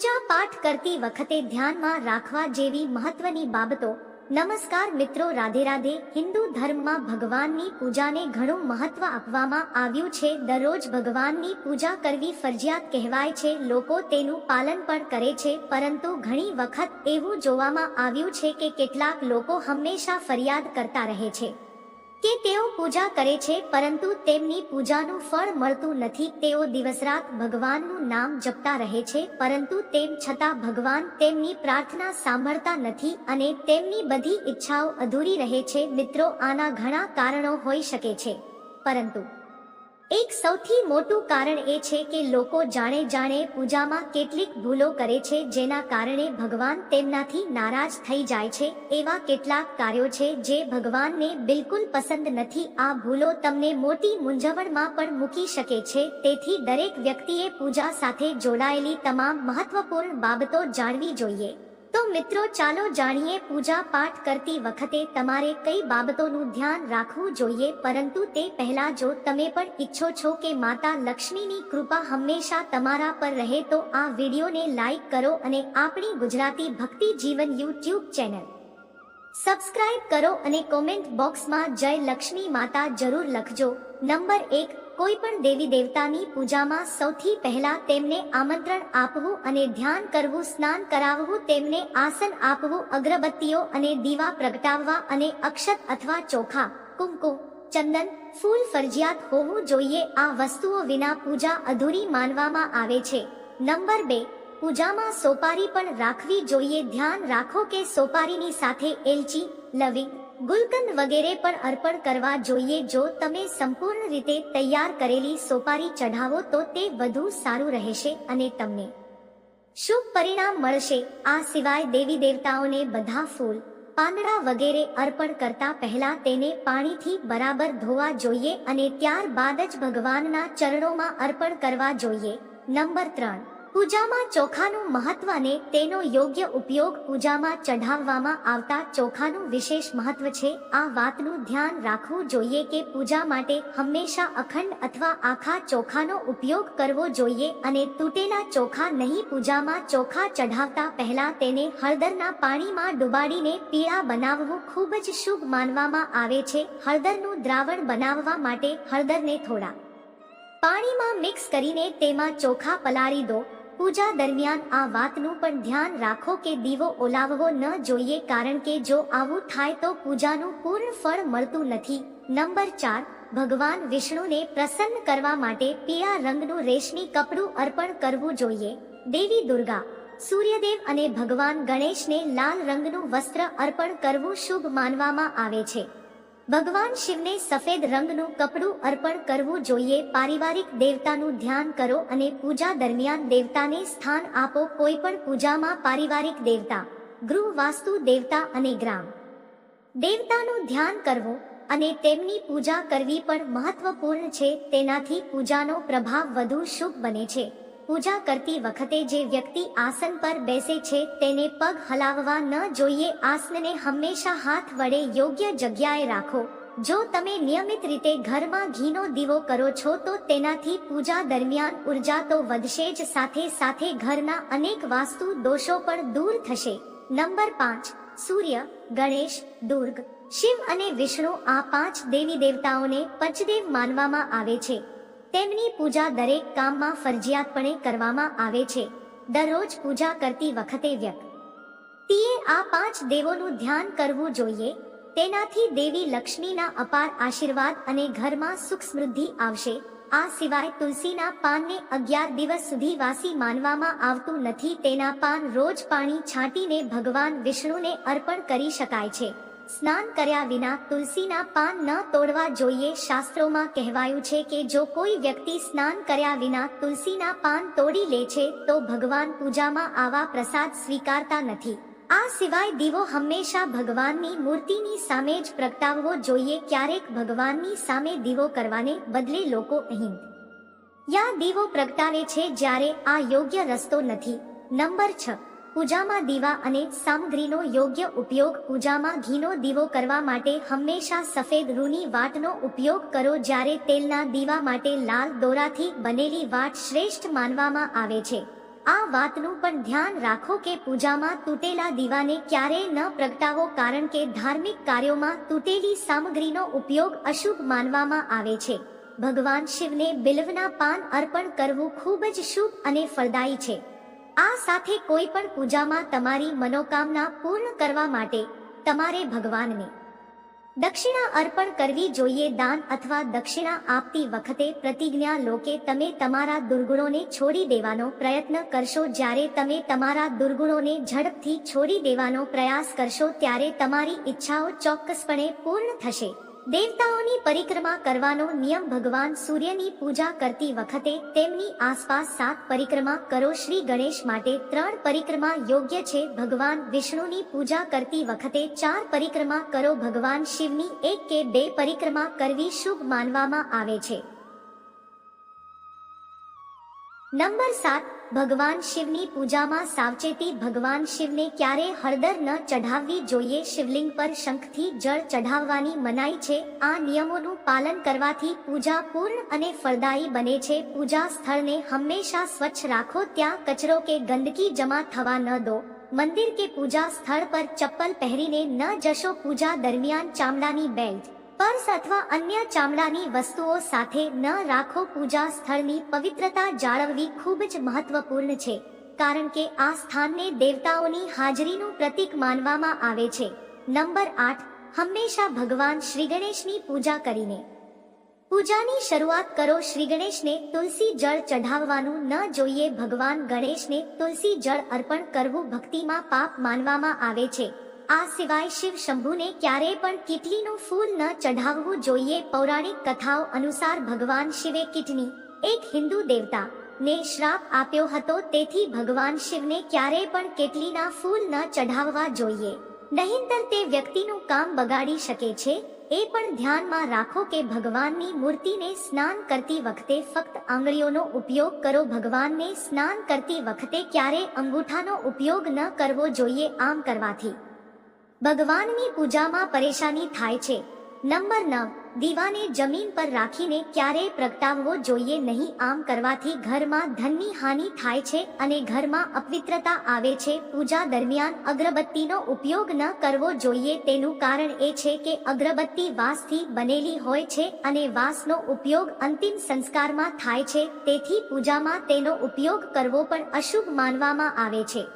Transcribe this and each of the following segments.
પૂજા પાઠ કરતી વખતે ધ્યાનમાં રાખવા જેવી મહત્વની બાબતો. નમસ્કાર મિત્રો, રાધે રાધે. હિન્દુ ધર્મમાં ભગવાનની પૂજાને ઘણું મહત્વ આપવામાં આવ્યું છે. દરરોજ ભગવાનની પૂજા કરવી ફરજિયાત કહેવાય છે. લોકો તેનું પાલન પણ કરે છે, પરંતુ ઘણી વખત એવું જોવામાં આવ્યું છે કે કેટલાક લોકો હંમેશા ફરિયાદ કરતા રહે છે. કે તેઓ પૂજા કરે છે, પરંતુ તેમની પૂજાનું ફળ મળતું નથી. તેઓ દિવસરાત ભગવાનનું નામ જપતા રહે છે, પરંતુ તેમ છતાં ભગવાન તેમની પ્રાર્થના સાંભળતા નથી અને તેમની બધી ઈચ્છાઓ અધૂરી રહે છે. મિત્રો, આના ઘણા કારણો હોઈ શકે છે. પરંતુ એક સૌથી મોટું કારણ એ છે કે લોકો જાણે જાણે પૂજામાં કેટલીક ભૂલો કરે છે જેના કારણે ભગવાન તેમનાથી નારાજ થઈ જાય છે. એવા કેટલાક કાર્યો છે જે ભગવાનને બિલકુલ પસંદ નથી. આ ભૂલો તમને મોટી મૂંઝવણમાં પણ મૂકી શકે છે. તેથી દરેક વ્યક્તિએ પૂજા સાથે જોડાયેલી તમામ મહત્વપૂર્ણ બાબતો જાણવી જોઈએ. તો મિત્રો, ચાલો જાણીએ પૂજા પાઠ કરતી વખતે તમારે કઈ બાબતોનું ધ્યાન રાખવું જોઈએ? પરંતુ તે પહેલા જો તમે પણ ઈચ્છો છો કે માતા લક્ષ્મીની કૃપા હંમેશા તમારા પર રહે, તો આ વિડીયોને લાઈક કરો અને આપણી ગુજરાતી ભક્તિ જીવન યુટ્યુબ ચેનલ સબસ્ક્રાઇબ કરો અને કોમેન્ટ બોક્સમાં જય લક્ષ્મી માતા જરૂર લખજો. નંબર એક કોઈ પણ દેવી દેવતાની પૂજામાં સૌથી પહેલા તેમને આમંત્રણ આપવું અને ધ્યાન કરવું, સ્નાન કરાવવું, તેમને આસન આપવું, અગરબત્તીઓ અને દીવા પ્રગટાવવા અને અક્ષત અથવા ચોખા, કુમકુમ, ચંદન, ફૂલ ફરજિયાત હોવું જોઈએ. આ વસ્તુઓ વિના પૂજા અધૂરી માનવામાં આવે છે. નંબર બે, પૂજામાં સોપારી પણ રાખવી જોઈએ. ધ્યાન રાખો કે સોપારીની સાથે એલચી, લવિંગ ગુલકંદ વગેરે પણ અર્પણ કરવા જોઈએ. જો તમે સંપૂર્ણ રીતે તૈયાર કરેલી સોપારી ચઢાવો, તો તે વધુ સારું રહેશે અને તમને શુભ પરિણામ મળશે. આ સિવાય દેવી દેવતાઓને બધા ફૂલ, પાંદડા વગેરે અર્પણ કરતા પહેલા તેને પાણીથી બરાબર ધોવા જોઈએ અને ત્યારબાદ જ ભગવાનના ચરણોમાં અર્પણ કરવા જોઈએ. નંબર ત્રણ પૂજામાં ચોખાનું મહત્વ અને તેનો યોગ્ય ઉપયોગ પૂજામાં ચઢાવવામાં આવતા ચોખાનું વિશેષ મહત્વ છે. આ વાતનું ધ્યાન રાખવું જોઈએ કે પૂજા માટે હંમેશા અખંડ અથવા આખા ચોખાનો ઉપયોગ કરવો જોઈએ અને તૂટેલા ચોખા નહીં પૂજામાં ચોખા ચઢાવતા પહેલા તેને હળદરના પાણીમાં ડુબાડીને પીળા બનાવવું ખૂબ જ શુભ માનવામાં આવે છે. હળદરનું દ્રાવણ બનાવવા માટે હળદરને થોડા પાણીમાં મિક્સ કરીને તેમાં ચોખા પલાળી દો. પૂજા દરમિયાન આ વાતનું પણ ધ્યાન રાખો કે દીવો ઓલાવવો ન જોઈએ કારણ કે જો આવું થાય તો પૂજાનું પૂર્ણ ફળ મળતું નથી. નંબર ચાર, ભગવાન વિષ્ણુને પ્રસન્ન કરવા માટે પીળા રંગનું રેશમી કપડું અર્પણ કરવું જોઈએ. દેવી દુર્ગા, સૂર્યદેવ અને ભગવાન ગણેશને લાલ રંગનું વસ્ત્ર અર્પણ કરવું શુભ માનવામાં આવે છે. ભગવાન શિવને સફેદ રંગનું કપડું અર્પણ કરવું જોઈએ. પારિવારિક દેવતાનું ધ્યાન કરો અને પૂજા દરમિયાન દેવતાને સ્થાન આપો. કોઈ પણ પૂજામાં પારિવારિક દેવતા, ગૃહ વાસ્તુ દેવતા અને ગ્રામ. દેવતાનું ધ્યાન કરવું અને તેમની પૂજા કરવી પણ મહત્વપૂર્ણ છે. તેનાથી પૂજાનો પ્રભાવ વધુ શુભ બને છે. પૂજા કરતી વખતે જે વ્યક્તિ આસન પર બેસે છે, તેને પગ હલાવવા ન જોઈએ. આસનને હંમેશા હાથ વડે યોગ્ય જગ્યાએ રાખો. જો તમે નિયમિત રીતે ઘરમાં ઘીનો દીવો કરો છો, તો તેનાથી પૂજા દરમિયાન ઊર્જા તો વધશે જ. સાથે સાથે ઘરના અનેક વાસ્તુ દોષો પણ દૂર થશે. નંબર પાંચ, સૂર્ય, ગણેશ, દુર્ગ. શિવ અને વિષ્ણુ આ પાંચ દેવી દેવતાઓને પંચદેવ માનવામાં આવે છે. તેમની પૂજા દરેક કામમાં ફરજિયાતપણે કરવામાં આવે છે. દરરોજ પૂજા કરતી વખતે વ્યક્તિએ આ પાંચ દેવોનું ધ્યાન કરવું જોઈએ. તેનાથી દેવી લક્ષ્મીના અપાર આશીર્વાદ અને ઘરમાં સુખ સમૃદ્ધિ આવશે. આ સિવાય તુલસીના પાનને અગિયાર દિવસ સુધી વાસી માનવામાં આવતું નથી. તેના પાન રોજ પાણી છાંટીને ભગવાન વિષ્ણુને અર્પણ કરી શકાય છે. સ્નાન કર્યા વિના તુલસીના પાન ન તોડવા જોઈએ. શાસ્ત્રોમાં કહેવાયું છે કે જો કોઈ વ્યક્તિ સ્નાન કર્યા વિના તુલસીના પાન તોડી લે છે, તો ભગવાન પૂજામાં આવા પ્રસાદ સ્વીકારતા નથી. આ સિવાય દીવો હંમેશા ભગવાનની મૂર્તિની સામે જ પ્રગટાવવો જોઈએ. ક્યારેક ભગવાનની સામે દીવો કરવાને બદલે લોકો અહીં યા દીવો પ્રગટાવે છે જ્યારે આ યોગ્ય રસ્તો નથી. નંબર છ. પૂજામાં દીવા અને સામગ્રીનો યોગ્ય ઉપયોગ પૂજામાં ઘીનો દીવો કરવા માટે હંમેશા સફેદ રૂની વાટનો ઉપયોગ કરો જ્યારે તેલના દીવા માટે લાલ દોરાથી બનેલી વાટ શ્રેષ્ઠ માનવામાં આવે છે. આ વાતનું પણ ધ્યાન રાખો કે પૂજામાં તૂટેલા દીવાને ક્યારેય ન પ્રગટાવો કારણ કે ધાર્મિક કાર્યોમાં તૂટેલી સામગ્રીનો ઉપયોગ અશુભ માનવામાં આવે છે. ભગવાન શિવને બિલ્વના પાન અર્પણ કરવું ખૂબ જ શુભ અને ફળદાયી છે. આ સાથે કોઈ પણ પૂજામાં તમારી મનોકામના પૂર્ણ કરવા માટે તમારે ભગવાનને દક્ષિણા અર્પણ કરવી જોઈએ, દાન અથવા દક્ષિણા આપતી વખતે પ્રતિજ્ઞા લો કે તમે તમારા દુર્ગુણોને છોડી દેવાનો પ્રયત્ન કરશો. જ્યારે તમે તમારા દુર્ગુણોને ઝડપથી છોડી દેવાનો પ્રયાસ કરશો, ત્યારે તમારી ઈચ્છાઓ ચોક્કસપણે પૂર્ણ થશે. દેવતાઓની પરિક્રમા કરવાનો નિયમ ભગવાન સૂર્યની પૂજા કરતી વખતે તેમની આસપાસ સાત પરિક્રમા કરો. શ્રી ગણેશ માટે ત્રણ પરિક્રમા યોગ્ય છે. ભગવાન વિષ્ણુની પૂજા કરતી વખતે ચાર પરિક્રમા કરો. ભગવાન શિવની એક કે બે પરિક્રમા કરવી શુભ માનવામાં આવે છે. નંબર સાત ભગવાન શિવની પૂજામાં સાવચેતી, ભગવાન શિવને ક્યારે હળદર ન ચઢાવવી જોઈએ? શિવલિંગ પર શંખથી જળ ચઢાવવાની મનાઈ છે. આ નિયમોનું પાલન કરવાથી પૂજા પૂર્ણ અને ફળદાયી બને છે. પૂજા સ્થળને હંમેશા સ્વચ્છ રાખો. ત્યાં કચરો કે ગંદકી જમા થવા ન દો. મંદિર કે પૂજા સ્થળ પર ચપ્પલ પહેરીને ન જશો. પૂજા દરમિયાન ચામડાની બેલ્ટ પર્સ અથવા અન્ય ચામડાની વસ્તુઓ સાથે ન રાખો. પૂજા સ્થળની પવિત્રતા જાળવવી ખૂબ જ મહત્વપૂર્ણ છે, કારણ કે આ સ્થાનને દેવતાઓની હાજરીનું પ્રતીક માનવામાં આવે છે. નંબર આઠ, હંમેશા ભગવાન શ્રી ગણેશની પૂજા કરીને. પૂજાની શરૂઆત કરો શ્રી ગણેશને તુલસી જળ ચઢાવવાનું ન જોઈએ. ભગવાન ગણેશને તુલસી જળ અર્પણ કરવું ભક્તિમાં પાપ માનવામાં આવે છે. આ સિવાય શિવ શંભુને ક્યારેય પણ કીટલીનું ફૂલ ન ચઢાવવું જોઈએ. પૌરાણિક કથાઓ અનુસાર ભગવાન શિવે કીટની એક હિન્દુ દેવતા ને શ્રાપ આપ્યો હતો. તેથી ભગવાન શિવને ક્યારેય પણ કેટલીના ફૂલ ન ચઢાવવા જોઈએ. નહીંતર તે વ્યક્તિનું કામ બગાડી શકે છે. એ પણ ધ્યાનમાં રાખો કે ભગવાનની મૂર્તિને સ્નાન કરતી વખતે ફક્ત આંગળીઓનો ઉપયોગ કરો. ભગવાનને સ્નાન કરતી વખતે ક્યારે અંગૂઠાનો ઉપયોગ ન કરવો જોઈએ આમ કરવાથી. ભગવાનની પૂજામાં પરેશાની થાય છે. નંબર નવ, દીવાને જમીન પર રાખીને ક્યારેય પ્રગટાવવો જોઈએ નહીં આમ કરવાથી ઘરમાં ધનની હાનિ થાય છે અને ઘરમાં અપવિત્રતા આવે છે. પૂજા દરમિયાન અગરબત્તીનો ઉપયોગ ન કરવો જોઈએ તેનું કારણ એ છે કે અગરબત્તી વાસથી બનેલી હોય છે અને વાસનો ઉપયોગ અંતિમ સંસ્કારમાં થાય છે. તેથી પૂજામાં તેનો ઉપયોગ કરવો પણ અશુભ માનવામાં આવે છે.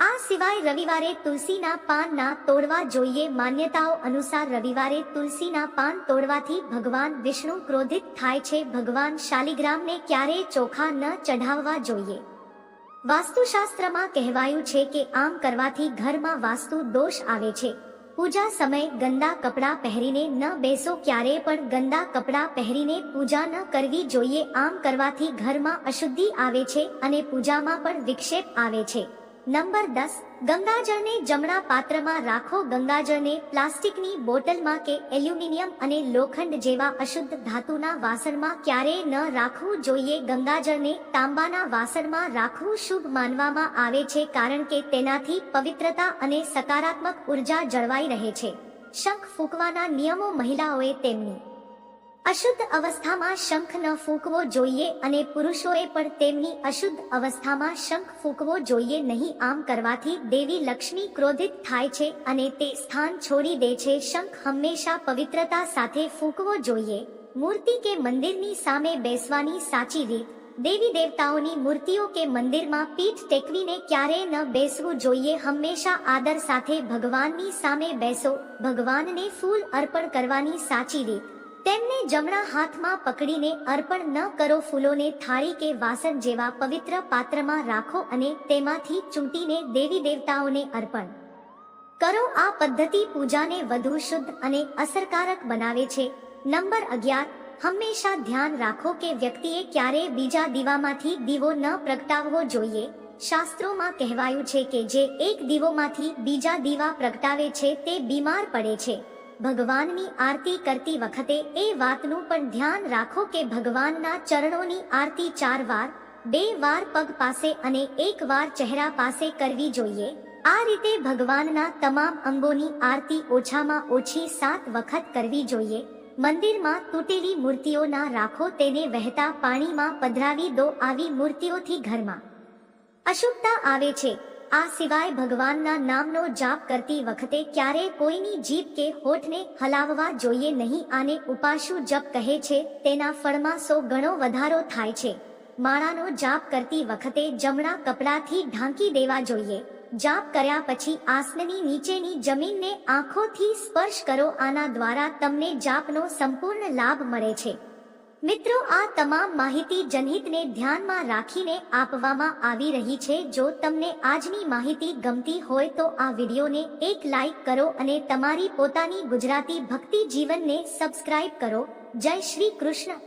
આ સિવાય રવિવારે તુલસીના પાન ના તોડવા જોઈએ. માન્યતાઓ અનુસાર રવિવારે તુલસીના પાન તોડવાથી ભગવાન વિષ્ણુ ક્રોધિત થાય છે. ભગવાન શાલિગ્રામને ક્યારેય ચોખા ન ચઢાવવા જોઈએ. વાસ્તુશાસ્ત્રમાં કહેવાયું છે કે આમ કરવાથી ઘરમાં વાસ્તુ દોષ આવે છે. પૂજા સમયે ગંદા કપડાં પહેરીને ન બેસો. ક્યારે પણ ગંદા કપડાં પહેરીને પૂજા ન કરવી જોઈએ. આમ કરવાથી ઘરમાં અશુદ્ધિ આવે છે અને પૂજામાં પણ વિક્ષેપ આવે છે. નંબર દસ, ગંગાજળને જમણા પાત્રમાં રાખો. ગંગાજળને પ્લાસ્ટિકની બોટલમાં કે એલ્યુમિનિયમ અને લોખંડ જેવા અશુદ્ધ ધાતુના વાસણમાં ક્યારેય ન રાખવું જોઈએ. ગંગાજળને તાંબાના વાસણમાં રાખવું શુભ માનવામાં આવે છે કારણ કે તેનાથી પવિત્રતા અને સકારાત્મક ઊર્જા જળવાઈ રહે છે. શંખ ફૂંકવાના નિયમો મહિલાઓએ તેમની અશુદ્ધ અવસ્થામાં શંખ ન ફૂંકવો જોઈએ અને પુરુષોએ પણ તેમની અશુદ્ધ અવસ્થામાં શંખ ફૂંકવો જોઈએ નહીં. આમ કરવાથી દેવી લક્ષ્મી ક્રોધિત થાય છે અને તે સ્થાન છોડી દે છે. શંખ હંમેશા પવિત્રતા સાથે ફૂંકવો જોઈએ. મૂર્તિ કે મંદિરની સામે બેસવાની સાચી રીત. દેવી દેવતાઓની મૂર્તિઓ કે મંદિરમાં પીઠ ટેકવીને ક્યારેય ન બેસવું જોઈએ. હંમેશા આદર સાથે ભગવાનની સામે બેસો. ભગવાનને ફૂલ અર્પણ કરવાની સાચી રીત. તેમને જમણા હાથમાં પકડીને અર્પણ ન કરો ફૂલોને થાળી કે વાસણ જેવા પવિત્ર પાત્રમાં રાખો અને તેમાંથી ચૂંટીને દેવી દેવતાઓને અર્પણ. કરો આ પદ્ધતિ પૂજાને વધુ શુદ્ધ અને અસરકારક બનાવે છે. નંબર અગિયાર, હંમેશા ધ્યાન રાખો કે વ્યક્તિએ ક્યારેય બીજા દીવામાંથી દીવો ન પ્રગટાવવો જોઈએ. શાસ્ત્રોમાં કહેવાયું છે કે જે એક દીવોમાંથી બીજા દીવા પ્રગટાવે છે તે બીમાર પડે છે. ભગવાનની આરતી કરતી વખતે એ વાતનું પણ ધ્યાન રાખો કે ભગવાનના ચરણોની આરતી ચાર વાર, બે વાર પગ પાસે અને એક વાર ચહેરા પાસે કરવી જોઈએ. આ રીતે ભગવાનના તમામ અંગોની આરતી ઓછામાં ઓછી સાત વખત કરવી જોઈએ. મંદિરમાં તૂટેલી મૂર્તિઓ ના રાખો, તેને વહેતા પાણીમાં પધરાવી દો આવી મૂર્તિઓથી ઘરમાં. અશુભતા આવે છે. આ સિવાય ભગવાનના નામનો જાપ કરતી વખતે ક્યારે કોઈની જીભ કે હોઠને હલાવવા જોઈએ નહીં આને ઉપાશુ જપ કહે છે. તેના ફળમાં સો ગણો વધારો થાય છે. માળાનો જાપ કરતી વખતે જમણા કપડાથી ઢાંકી દેવા જોઈએ. જાપ કર્યા પછી આસનની નીચેની જમીનને આંખોથી સ્પર્શ કરો. આના દ્વારા તમને જાપનો સંપૂર્ણ લાભ મળે છે. મિત્રો, આ તમામ માહિતી જનહિતને ધ્યાનમાં રાખીને આપવામાં આવી રહી છે. જો તમને આજની માહિતી ગમતી હોય તો આ વિડીયોને એક લાઈક કરો અને તમારી પોતાની ગુજરાતી ભક્તિ જીવનને સબસ્ક્રાઇબ કરો. જય શ્રી કૃષ્ણ.